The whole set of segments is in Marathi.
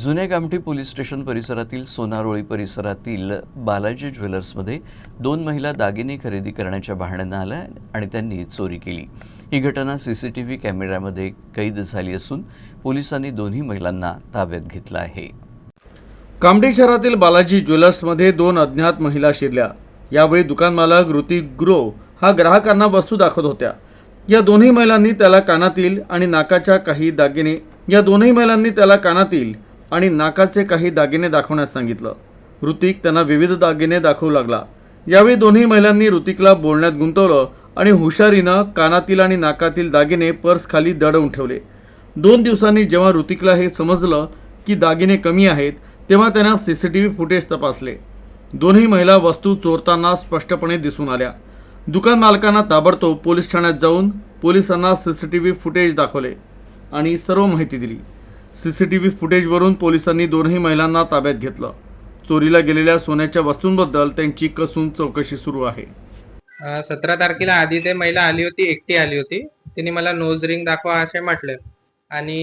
जुन्या कामठी पोलीस स्टेशन परिसरातील सोनारोळी परिसरातील बालाजी ज्वेलर्समध्ये दोन महिला दागिने खरेदी करण्याच्या बहाण्यानं आल्या आणि त्यांनी चोरी केली. ही घटना सी सी टी व्ही कॅमेऱ्यामध्ये कैद झाली असून पोलिसांनी दोन्ही महिलांना ताब्यात घेतलं आहे. कामठी शहरातील बालाजी ज्वेलर्समध्ये दोन अज्ञात महिला शिरल्या. यावेळी दुकानमालक ऋतिक ग्रो हा ग्राहकांना वस्तू दाखवत होत्या. या दोन्ही महिलांनी त्याला कानातील आणि नाकाच्या काही दागिने या दोन्ही महिलांनी त्याला कानातील आणि नाकाचे काही दागिने दाखवण्यास सांगितलं. ऋतिक त्यांना विविध दागिने दाखवू लागला. यावेळी दोन्ही महिलांनी ऋतिकला बोलण्यात गुंतवलं आणि हुशारीनं कानातील आणि नाकातील दागिने पर्स खाली दडवून ठेवले. दोन दिवसांनी जेव्हा ऋतिकला हे समजलं की दागिने कमी आहेत तेव्हा त्यांना C C T V footage तपासले. दोन्ही महिला वस्तू चोरताना स्पष्टपणे दिसून आल्या. दुकान मालकांना ताबडतोब पोलीस ठाण्यात जाऊन पोलिसांना C C T V footage दाखवले आणि सर्व माहिती दिली. सी सी टी व्ही फुटेजवरून पोलिसांनी दोनही महिलांना ताब्यात घेतलं. चोरीला गेलेल्या सोन्याच्या वस्तूंबद्दल त्यांची कसून चौकशी सुरू आहे. सतरा तारखेला आधी ते महिला आली होती एकटी आली होती. तिने मला नोज रिंग दाखवा असे म्हटले. आणि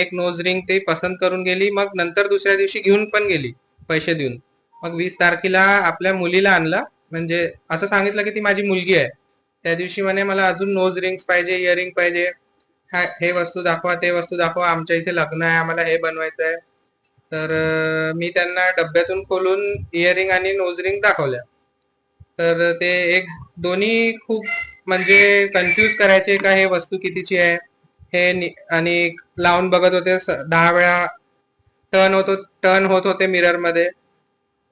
एक नोज रिंग ती पसंत करून गेली मग नंतर दुसऱ्या दिवशी घेऊन पण गेली पैसे देऊन. मग वीस तारखेला आपल्या मुलीला आणला. म्हणजे असं सांगितलं की ती माझी मुलगी आहे. त्या दिवशी म्हणे मला अजून नोज रिंग्स पाहिजे इयरिंग पाहिजे. हे वस्तू दाखवा ते वस्तू दाखवा आमच्या इथे लग्न आहे आम्हाला हे बनवायचं आहे तर मी त्यांना डब्यातून खोलून इयरिंग आणि नोजरिंग दाखवल्या. तर ते एक दोन्ही खूप म्हणजे कन्फ्यूज करायचे का हे वस्तू कितीची आहे. हे आणि लावून बघत होते दहा वेळा टर्न होतो टर्न होत होते मिररमध्ये.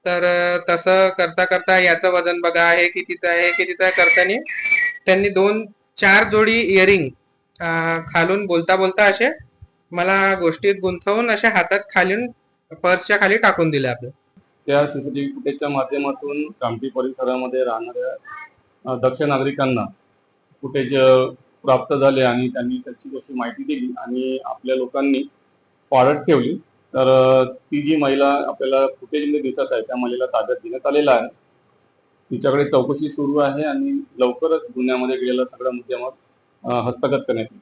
तर तसं करता करता याचं वजन बघा हे कितीचं आहे हे कितीचं आहे करताना त्यांनी दोन चार जोडी इयरिंग खालून बोलता बोलता असे मला गोष्टीत गुंतवून असे हातात खालून पर्सच्या खाली टाकून दिले आपले. त्या सीसीटीव्ही फुटेजच्या माध्यमातून कामठी परिसरामध्ये राहणाऱ्या दक्ष नागरिकांना फुटेज प्राप्त झाले आणि त्यांनी त्याची जशी माहिती दिली आणि आपल्या लोकांनी पाळत ठेवली. तर ती जी महिला आपल्याला फुटेजमध्ये दिसत आहे त्या महिलेला ताब्यात घेण्यात आलेला आहे. तिच्याकडे चौकशी सुरू आहे आणि लवकरच गुन्ह्यामध्ये गेलेला सगळा मुद्देमाल हस्तगत करण्यात येईल